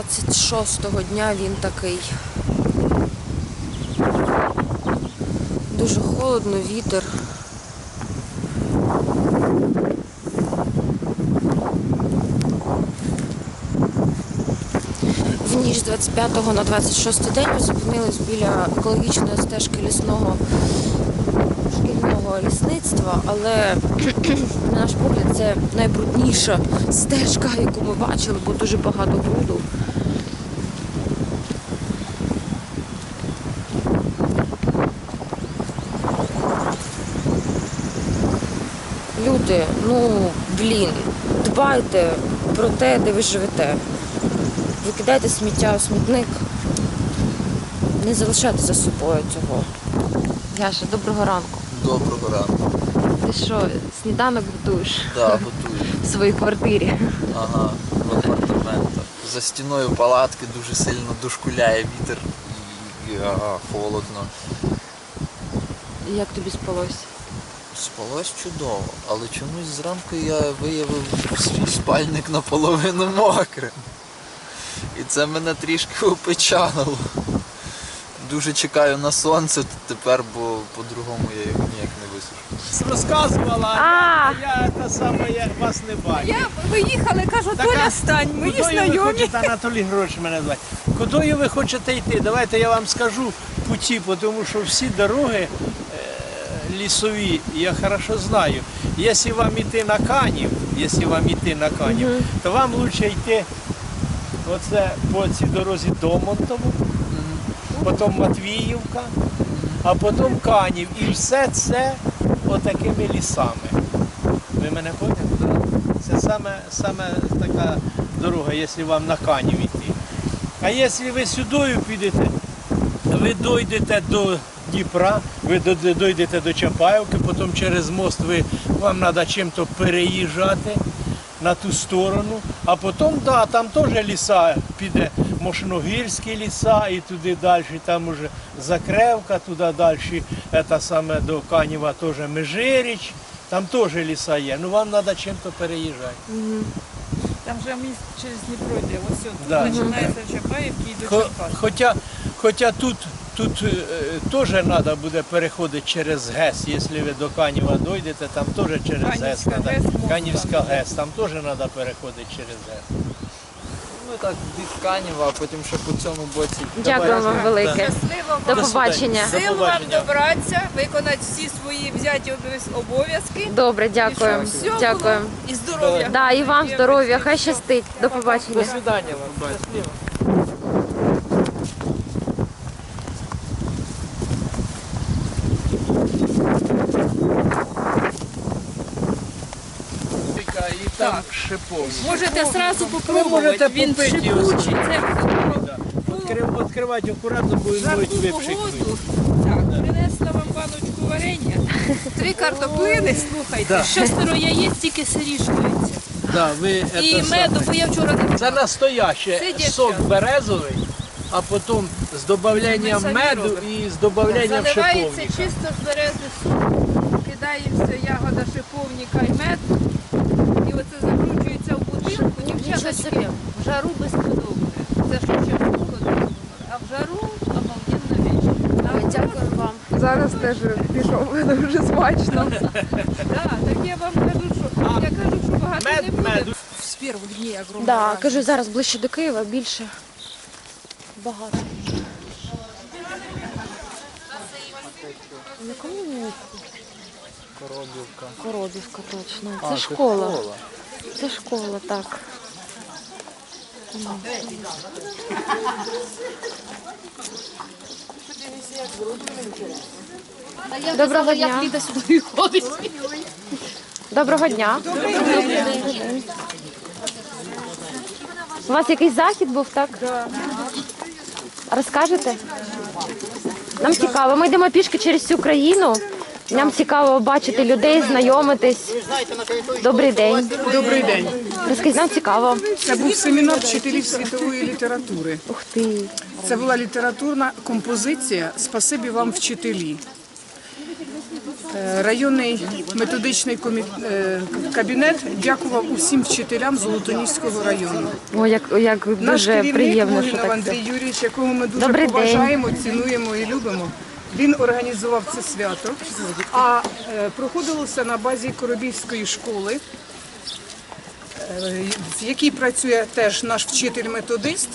Ранок 26-го дня він такий. Дуже холодно, вітер. В ніч 25 на 26 день ми зупинились біля екологічної стежки лісного шкільного лісництва, але на наш погляд це найбрудніша стежка, яку ми бачили, бо дуже багато бруду. Люди, ну блін, дбайте про те, де ви живете. Викидайте сміття у смітник. Не залишайте за собою цього. Яша, доброго ранку. Доброго ранку. Ти що, сніданок готуєш Да, готую. в своїй квартирі? Ага, в апартаментах. За стіною палатки дуже сильно дошкуляє вітер і, і ага, холодно. Як тобі спалось? Спалось чудово, але чомусь зранку я виявив свій спальник наполовину мокрим. І це мене трішки опечалило. Дуже чекаю на сонце тепер, бо по-другому я його ніяк не висушу. розказувала, А. я та саме я вас не бачу. Я виїхала, кажу, Толя, стань, мої Кудою ви знайомі. хочете, Анатолій Грош мене звати. Кудою ви хочете йти? Давайте я вам скажу путі, тому що всі дороги лісові, я хорошо знаю. Якщо вам йти на Канів, якщо вам йти на Канів, то вам краще йти оце по цій дорозі до Монтову, потім Матвіївка, а потім Канів. І все це отакими лісами. Ви мене поняли? Це саме, саме така дорога, якщо вам на Канів йти. А якщо ви сюдою підете, ви дойдете до Дніпра, ви до- дойдете до Чапаївки, потім через мост ви, вам треба чим-то переїжджати на ту сторону, а потім, да, там теж ліса піде, Мошногірські ліса і туди далі, там уже Закревка, туди далі, це саме до Канєва теж Межиріч, там теж ліса є, ну вам треба чим-то переїжджати. Там вже міст через Дніпро йде. Ось тут Да. починається Чапаївки і до Хоча, хоча тут, тут теж треба буде переходити через ГЕС, якщо ви до Канєва дойдете, там теж через ГЕС Канівська треба. ГЕС, Канівська там. ГЕС, там теж треба переходити через ГЕС. Ми так від Канєва, а потім ще по цьому боці. Дякую вам велике. Щасливо До вам. побачення. Сил вам побачення. добратися, виконати всі свої взяті обов'яз- обов'язки. Добре, дякую. все було. Дякую. І здоров'я. Да, і вам здоров'я, хай щастить. До побачення. До свидання вам. Щасливо. І шипов. Можете одразу можете. Він попити його шипучий. Це Да. Відкрив- Відкривати акуратно, бо він жарку погоду. випшикнути. Так, принесла вам баночку варення. Три картоплини, слухайте. Да. Шестеро яєць тільки сирішкується. Да, ви І це меду, бо я вчора не Це настояще дівчата. сок березовий, а потім з додаванням самі меду робимо. і з додаванням Заливається шиповника. чисто з берези суп, кидається ягода шиповника і мед. І оце закручується в Дівчаточки, в жару безподобне. Це що ще холодно, а в жару обалденна річ. Дякую вам. Зараз теж пішов дуже смачно. Так, так я вам кажу, що я кажу, що багато не буде. З первых дней огромна Да, разниця. кажу, зараз ближче до Києва більше. Багато. Якому місці? Коробівка. Коробівка, точно. А, Це школа. Це школа, так. Доброго дня. Доброго дня. У вас якийсь захід був, так? Розкажете? Нам цікаво. Ми йдемо пішки через всю країну. Нам цікаво бачити людей, знайомитись. Добрий день. Добрий день. Розкажіть, нам цікаво. Це був семінар вчителів світової літератури. Ух ти. Це була літературна композиція Спасибі вам, вчителі. Е, Районний методичний комі- е, кабінет дякував усім вчителям Золотоніського району. О, як, як Наш дуже керівник приємно, що так. Андрій. Юрійович, якого ми дуже Добрий день. цінуємо і любимо. Він організував це свято, а е, проходилося на базі Коробівської школи, е, в якій працює теж наш вчитель-методист.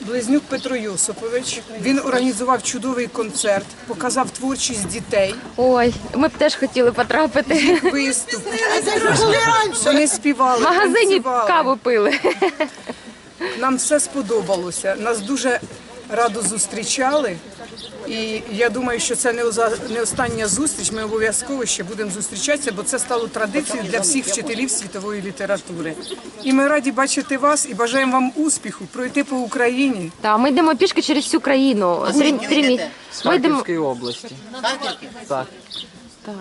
Близнюк Петро Йосипович. Він організував чудовий концерт, показав творчість дітей, Ой, ми б теж хотіли потрапити. виступ. Вони співали, В магазині танцювали. каву пили. Нам все сподобалося. Нас дуже радо зустрічали. І я думаю, що це не остання зустріч. Ми обов'язково ще будемо зустрічатися, бо це стало традицією для всіх вчителів світової літератури. І ми раді бачити вас і бажаємо вам успіху, пройти по Україні. Та ми йдемо пішки через всю країну. Йдемо, Харківської області. Так. так.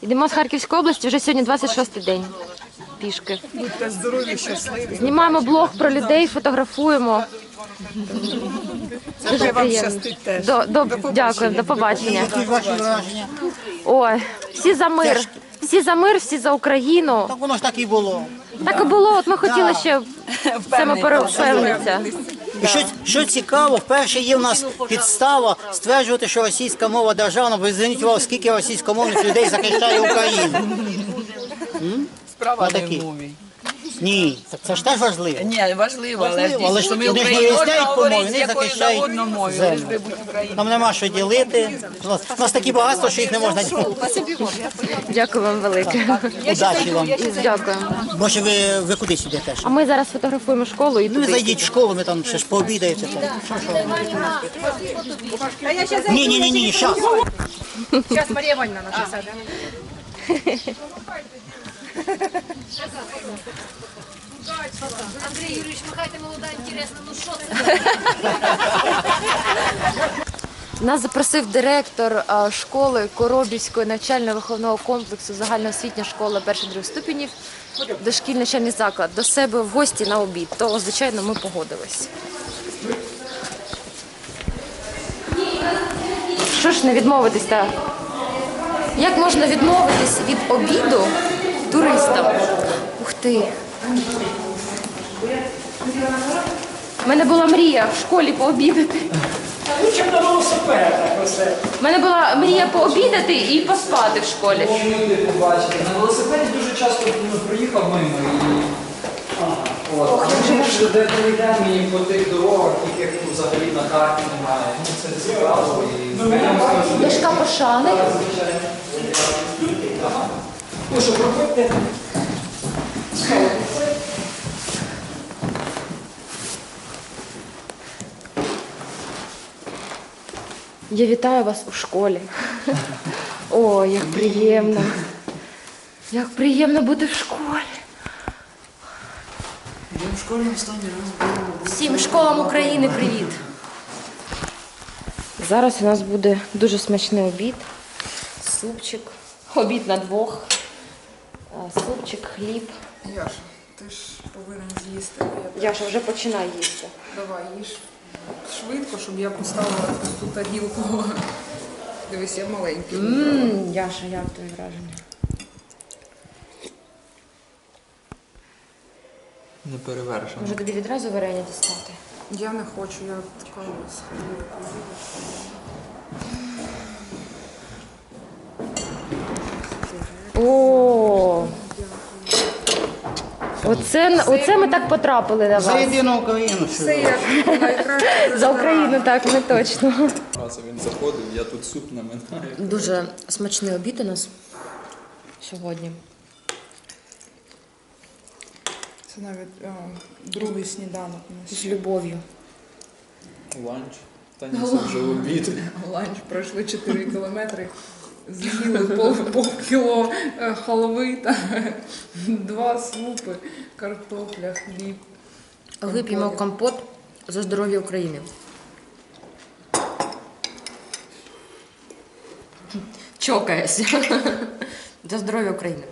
Йдемо з Харківської області, вже сьогодні 26-й день. Пішки. Будьте здорові, щасливі. Знімаємо блог про людей, фотографуємо. Дуже вам приємно. щастить теж. До, до, дякую, до побачення. Ой, всі за мир. Всі за мир, всі за Україну. Так воно ж так і було. Так і було. От ми хотіли ще самоперевпевнитися. І що, що цікаво, вперше є в нас підстава стверджувати, що російська мова державна, бо зверніть увагу, скільки російськомовних людей захищає Україну. Справа не в мові. Ні, так це ж теж важливо. Ні, важливо, але Важливо, але ж дійсно, що ми вони ж не Україну виясняють з вони якою захищають завгодно мовою, землю. би бути Україною. Нам нема що ділити. У нас, у нас такі багатства, що їх не можна Дякую вам велике. Удачі вам. Дякуємо. Може, ви, ви кудись йдете? А ми зараз фотографуємо школу і Ну, ви туди. зайдіть в школу, ми там ще ж пообідаєте. Там. Що? Ні, ні, ні, ні, щас. Андрій Юрійович, махайте молода, інтересно, ну що це? Нас запросив директор школи Коробівського навчально-виховного комплексу загальноосвітня школа перших других ступенів, дошкільний навчальний заклад до себе в гості на обід. То, звичайно, ми погодились. Що ж не відмовитись так? Як можна відмовитись від обіду туристам? Ух ти! У мене була мрія в школі пообідати. У мене була мрія пообідати і поспати в школі. люди побачити. На велосипеді дуже часто ну, проїхав мимо і. От. А ми ж де пройдемо і по тих дорогах, яких ну, взагалі на карті немає. Ну це цікаво і скажу. Дошка пошани. Ну що, проходьте. Я вітаю вас у школі. О, як приємно. Як приємно бути в школі. в школі останній раз було. Всім школам України привіт. Зараз у нас буде дуже смачний обід. Супчик. Обід на двох. Супчик, хліб. Яша, ти ж повинен з'їсти. Яша вже починає їсти. Давай, їж швидко, щоб я поставила ту тарілку. Дивись, я маленький. Ммм, Яша, як твої враження? Не перевершено. Може тобі відразу варення дістати? Я не хочу, я така сходила. О! Оце, оце ми так потрапили на За єдину Україну. що Це як найкраще. За Україну так, ми точно. Раз він заходив, я тут суп наминаю. Дуже смачний обід у нас сьогодні. Це навіть а, другий сніданок у нас. З любов'ю. Ланч. Та ні, це вже обід. Ланч пройшли 4 кілометри, з'їли пол, пол кіло е, халви та два супи, картопля, хліб. Вип'ємо компот за здоров'я України. Чокаєшся. За здоров'я України.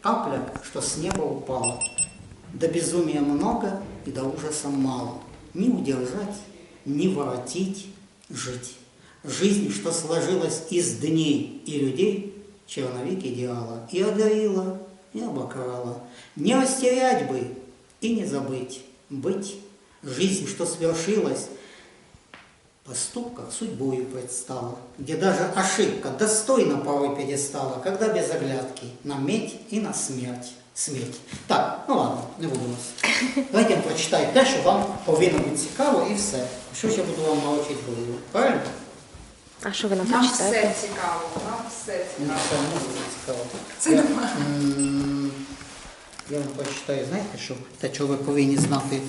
Капля, что с неба упала. До безумия много и до ужаса мало. Ни удержать, ни воротить, жить. Жизнь, что сложилась из дней и людей, черновик идеала, и одарила, и обокрала. Не растерять бы и не забыть, быть. Жизнь, что свершилась, поступках судьбою предстала, где даже ошибка достойно порой перестала, когда без оглядки на медь и на смерть. Смерть. Так, ну ладно, не буду вас. Давайте я прочитаю те, що вам повинно бути цікаво, і все. Що ж я буду вам научити голову? Правильно? А що ви нам Нам прочитаєте? все цікаво, нам все цікаво. це не буде цікаво. Це я, нормально. м, я вам прочитаю, знаєте, що те, що ви повинні знати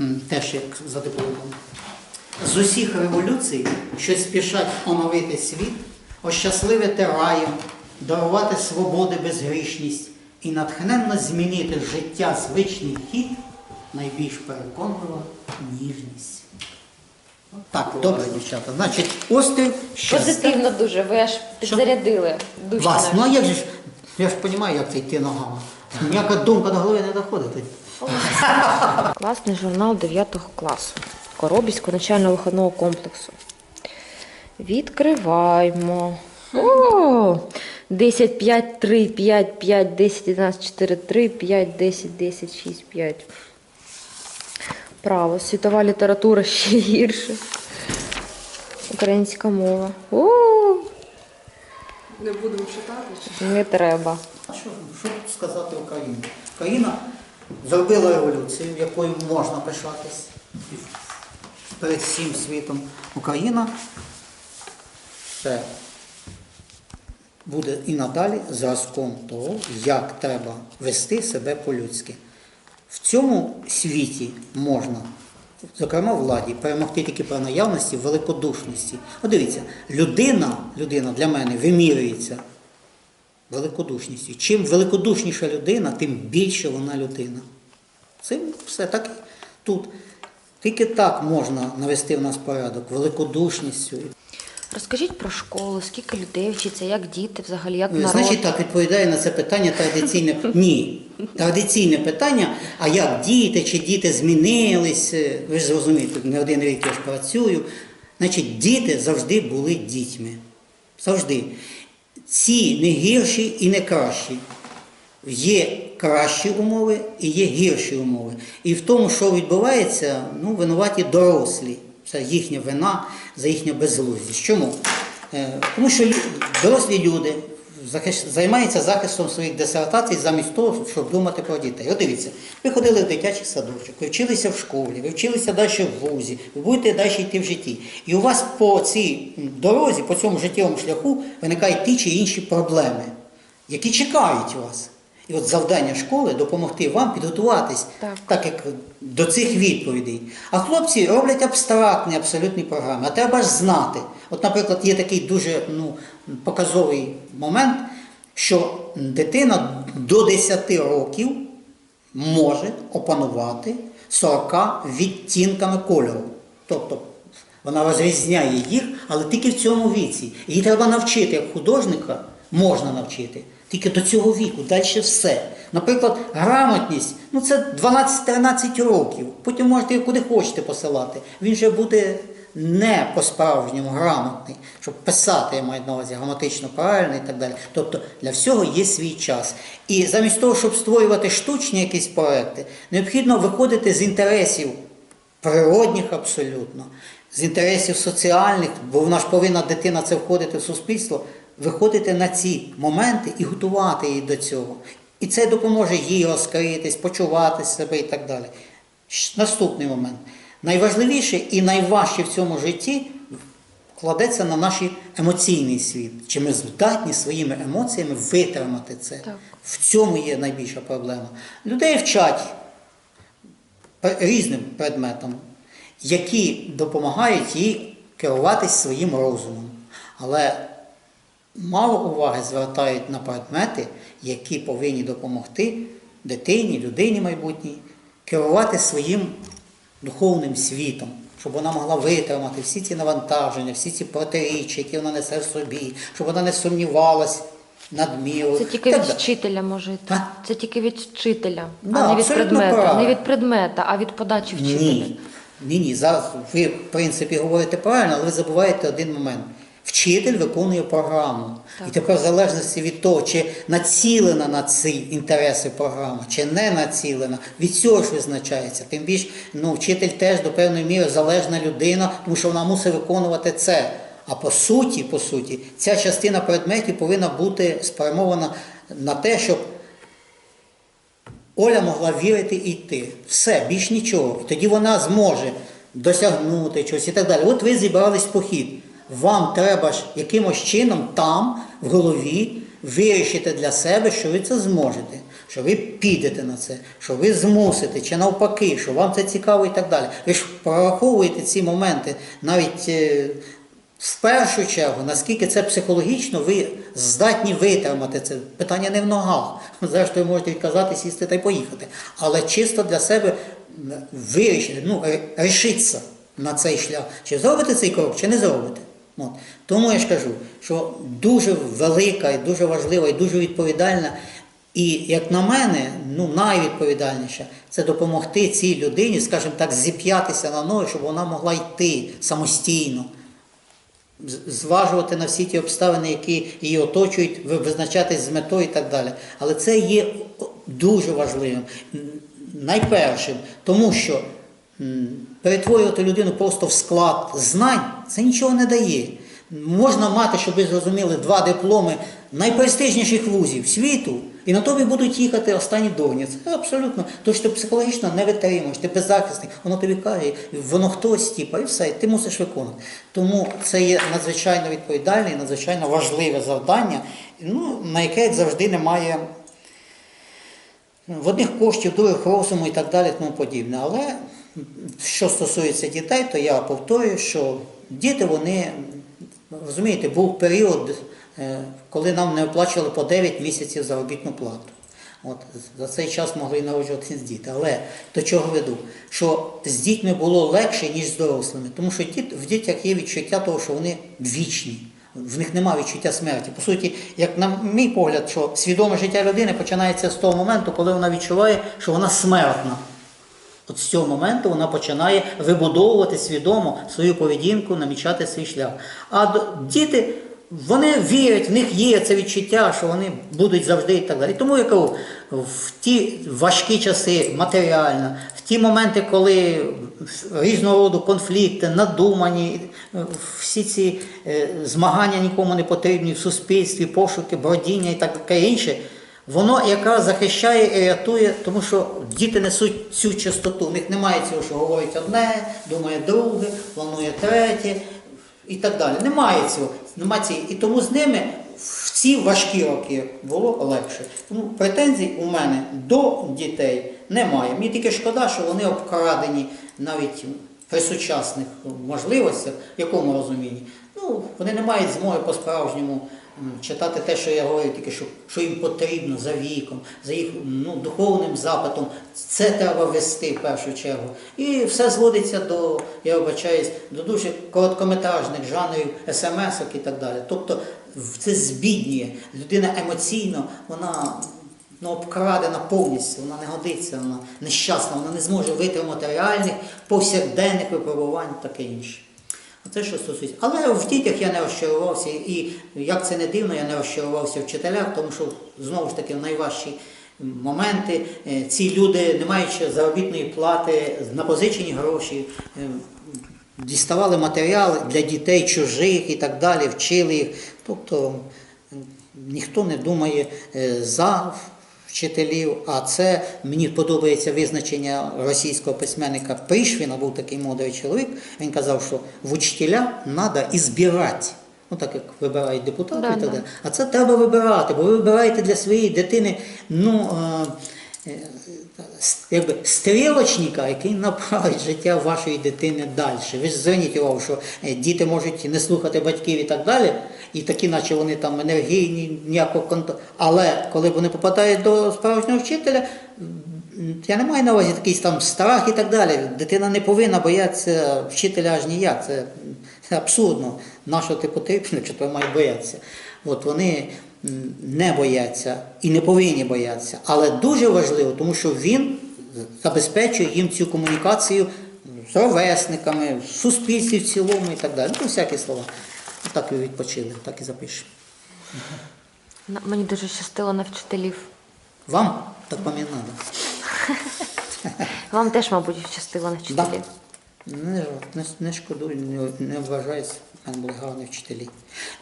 м, теж як за дипломом. З усіх революцій, що спішать оновити світ, ощасливити раєм, дарувати свободи безгрішність і натхненно змінити життя звичний хід, найбільш переконлива ніжність. Так, добре, дівчата. Значить, острів щастя. Позитивно дуже, ви аж підзарядили душу Вас, ну а як же ж, я ж розумію, як це йти ногами. Ніяка думка до голови не доходить. Класний журнал 9 класу Коробівського начально-виховного комплексу. Відкриваємо. О! 10, 5, 3, 5, 5, 10, 11, 4, 3, 5, 10, 10, 6, 5. Право. Світова література ще гірше. Українська мова. О! Не будемо читати. Не треба. А що, що тут сказати Україні? Україна зробила революцію, якою можна пишатись перед всім світом. Україна це буде і надалі зразком того, як треба вести себе по-людськи. В цьому світі можна, зокрема владі, перемогти тільки при наявності великодушності. От дивіться, людина, людина для мене вимірюється великодушністю. Чим великодушніша людина, тим більше вона людина. Це все так тут. Тільки так можна навести в нас порядок, великодушністю. Розкажіть про школу, скільки людей вчиться, як діти взагалі, як народ. Значить так, відповідає на це питання традиційне. Ні. Традиційне питання, а як діти, чи діти змінились, е, ви ж зрозумієте, не один рік я ж працюю. Значить, діти завжди були дітьми. Завжди. Ці не гірші і не кращі. Є кращі умови і є гірші умови. І в тому, що відбувається, ну, винуваті дорослі. Це їхня вина за їхню безглуздість. Чому? Е, Тому що дорослі люди займаються захистом своїх дисертацій замість того, щоб думати про дітей. От дивіться, ви ходили в дитячий садочок, ви вчилися в школі, ви вчилися далі в вузі, ви будете далі йти в житті. І у вас по цій дорозі, по цьому життєвому шляху виникають ті чи інші проблеми, які чекають вас. І от завдання школи допомогти вам підготуватись Так. так як до цих відповідей. А хлопці роблять абстрактні, абсолютні програми. А треба ж знати. От, наприклад, є такий дуже ну, показовий момент, що дитина до 10 років може опанувати 40 відтінками кольору. Тобто вона розрізняє їх, але тільки в цьому віці. Її треба навчити як художника, можна навчити. Тільки до цього віку, далі все. Наприклад, грамотність, ну це 12-13 років. Потім можете куди хочете посилати. Він же буде не по-справжньому грамотний, щоб писати, я маю на увазі, граматично правильно і так далі. Тобто для всього є свій час. І замість того, щоб створювати штучні якісь проекти, необхідно виходити з інтересів природних абсолютно, з інтересів соціальних, бо вона ж повинна дитина це входити в суспільство, виходити на ці моменти і готувати її до цього. І це допоможе їй розкритись, почувати себе і так далі. Наступний момент. Найважливіше і найважче в цьому житті кладеться на наш емоційний світ. Чи ми здатні своїми емоціями витримати це? Так. В цьому є найбільша проблема. Людей вчать різним предметам, які допомагають їй керуватись своїм розумом. Але мало уваги звертають на предмети, які повинні допомогти дитині, людині майбутній керувати своїм духовним світом, щоб вона могла витримати всі ці навантаження, всі ці протиріччя, які вона несе в собі, щоб вона не сумнівалась надміру. Це тільки від вчителя може йти. Це тільки від вчителя, Да, а не від предмета. правильно. Не від предмета, а від подачі вчителя. Ні. Ні, ні, зараз ви, в принципі, говорите правильно, але ви забуваєте один момент. Вчитель виконує програму. І тепер в залежності від того, чи націлена на ці інтереси програма, чи не націлена, від цього ж визначається. Тим більш ну, вчитель теж до певної міри залежна людина, тому що вона мусить виконувати це. А по суті, по суті, ця частина предметів повинна бути спрямована на те, щоб Оля могла вірити і йти. Все, більш нічого. І тоді вона зможе досягнути чогось і так далі. От ви зібрались в похід. Вам треба ж якимось чином там, в голові, вирішити для себе, що ви це зможете, що ви підете на це, що ви змусите, чи навпаки, що вам це цікаво і так далі. Ви ж прораховуєте ці моменти навіть. е, в першу чергу, наскільки це психологічно, ви здатні витримати це. Питання не в ногах. Зрештою, можете відказати, сісти та й поїхати. Але чисто для себе вирішити, ну, рішитися на цей шлях. Чи зробите цей крок, чи не зробите. От. Тому я ж кажу, що дуже велика, і дуже важлива і дуже відповідальна. І як на мене, ну найвідповідальніше це допомогти цій людині, скажімо так, зіп'ятися на ноги, щоб вона могла йти самостійно зважувати на всі ті обставини, які її оточують, визначатись з метою і так далі. Але це є дуже важливим, найпершим, тому що перетворювати людину просто в склад знань це нічого не дає. Можна мати, щоб ви зрозуміли, два дипломи найпрестижніших вузів світу, і на тобі будуть їхати останні дурні. Це абсолютно, що ти психологічно не витримуєш, ти беззахисний, воно тобі каже, воно хтось типа, і все, і ти мусиш виконувати. Тому це є надзвичайно відповідальне і надзвичайно важливе завдання, ну, на яке, як завжди, немає в одних коштів, других розуму і так далі, тому подібне. Але що стосується дітей, то я повторюю, що діти, вони, розумієте, був період, е, коли нам не оплачували по 9 місяців заробітну плату. От, за цей час могли народжуватися діти. Але до чого веду? Що з дітьми було легше, ніж з дорослими. Тому що в дітях є відчуття того, що вони вічні. В них немає відчуття смерті. По суті, як на мій погляд, що свідоме життя людини починається з того моменту, коли вона відчуває, що вона смертна. От з цього моменту вона починає вибудовувати свідомо свою поведінку, намічати свій шлях. А діти, вони вірять, в них є це відчуття, що вони будуть завжди і так далі. Тому я кажу, в ті важкі часи матеріально, в ті моменти, коли різного роду конфлікти, надумані, е, всі ці е, змагання нікому не потрібні в суспільстві, пошуки, бродіння і таке інше. Воно якраз захищає і рятує, тому що діти несуть цю чистоту. У них немає цього, що говорить одне, думає друге, планує третє і так далі. Немає цього. Немає цієї. І тому з ними в ці важкі роки було легше. Тому претензій у мене до дітей немає. Мені тільки шкода, що вони обкрадені навіть при сучасних можливостях, в якому розумінні. Ну, вони не мають змоги по-справжньому читати те, що я говорю, тільки що, що їм потрібно за віком, за їх ну, духовним запитом. Це треба вести в першу чергу. І все зводиться до, я вибачаюсь, до дуже короткометражних жанрів смс-ок і так далі. Тобто це збіднює. Людина емоційно, вона ну, обкрадена повністю, вона не годиться, вона нещасна, вона не зможе витримати реальних повсякденних випробувань таке інше. Оце що стосується. Але в дітях я не розчарувався, і як це не дивно, я не розчарувався вчителях, тому що знову ж таки найважчі моменти е, ці люди, не маючи заробітної плати, на позичені гроші, е, діставали матеріали для дітей чужих і так далі, вчили їх. Тобто ніхто не думає е, за вчителів, а це мені подобається визначення російського письменника Пришвіна, був такий молодий чоловік. Він казав, що в учителя треба і збирати. Ну, так як вибирають депутати Да, і так да. далі. А це треба вибирати, бо ви вибираєте для своєї дитини ну, е, якби, стрілочника, який направить життя вашої дитини далі. Ви ж зверніть увагу, що е, діти можуть не слухати батьків і так далі, і такі, наче вони там енергійні, ніякого контакту. Але коли вони попадають до справжнього вчителя, я не маю на увазі якийсь там страх і так далі. Дитина не повинна боятися вчителя аж ніяк. Це, абсурдно. На що ти потрібен, якщо ти маєш боятися? От вони не бояться і не повинні боятися. Але дуже важливо, тому що він забезпечує їм цю комунікацію з ровесниками, в суспільстві в цілому і так далі. Ну, всякі слова. Так і відпочили, так і запишемо. Мені дуже щастило на вчителів. Вам так треба. Вам теж, мабуть, щастило на Да. Не, не, не шкодую, не, не вважаюся, в мене були гарні вчителі.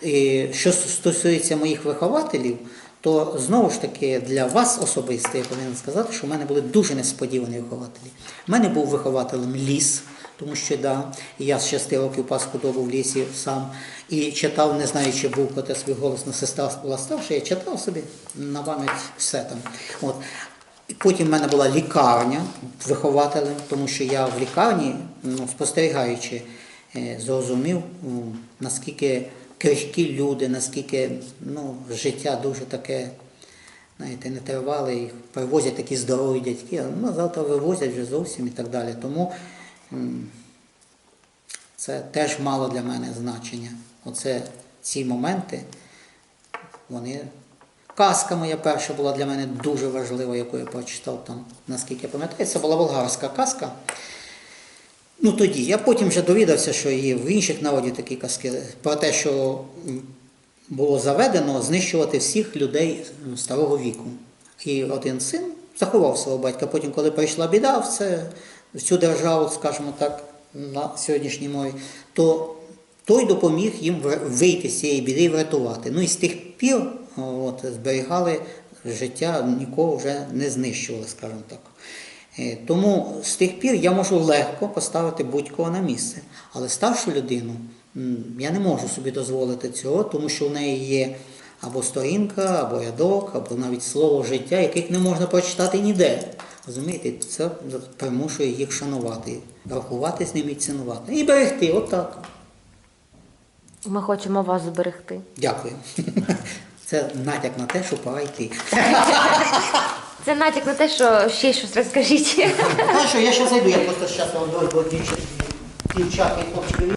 І що стосується моїх вихователів, то знову ж таки для вас особисто я повинен сказати, що в мене були дуже несподівані вихователі. У мене був вихователем ліс, тому що да, я з 6 років пас худобу в лісі сам і читав, не знаю, чи був коли свій голос на сестра була старша, я читав собі на пам'ять все там. От. І Потім в мене була лікарня вихователем, тому що я в лікарні, ну, спостерігаючи, зрозумів, наскільки крихкі люди, наскільки ну, життя дуже таке, знаєте, не тривале, їх привозять такі здорові дядьки, а ну, завтра вивозять вже зовсім і так далі. Тому це теж мало для мене значення. Оце ці моменти, вони. Казка моя перша була для мене дуже важлива, яку я прочитав там, наскільки я пам'ятаю. Це була болгарська казка. Ну тоді. Я потім вже довідався, що є в інших народів такі казки про те, що було заведено знищувати всіх людей старого віку. І один син заховав свого батька. Потім, коли прийшла біда в, це, в цю державу, скажімо так, на сьогоднішній мові, то той допоміг їм вийти з цієї біди і врятувати. Ну і з тих пір от, зберігали життя, нікого вже не знищували, скажімо так. Е, Тому з тих пір я можу легко поставити будь-кого на місце. Але старшу людину я не можу собі дозволити цього, тому що в неї є або сторінка, або рядок, або навіть слово життя, яких не можна прочитати ніде. Розумієте, це примушує їх шанувати, рахувати з ними і цінувати. І берегти, отак. Ми хочемо вас зберегти. Дякую. Це натяк на те, що пора йти. Це натяк на те, що ще щось розкажіть. Знаєш що, я ще зайду, я просто зараз дівчат і хлопчиків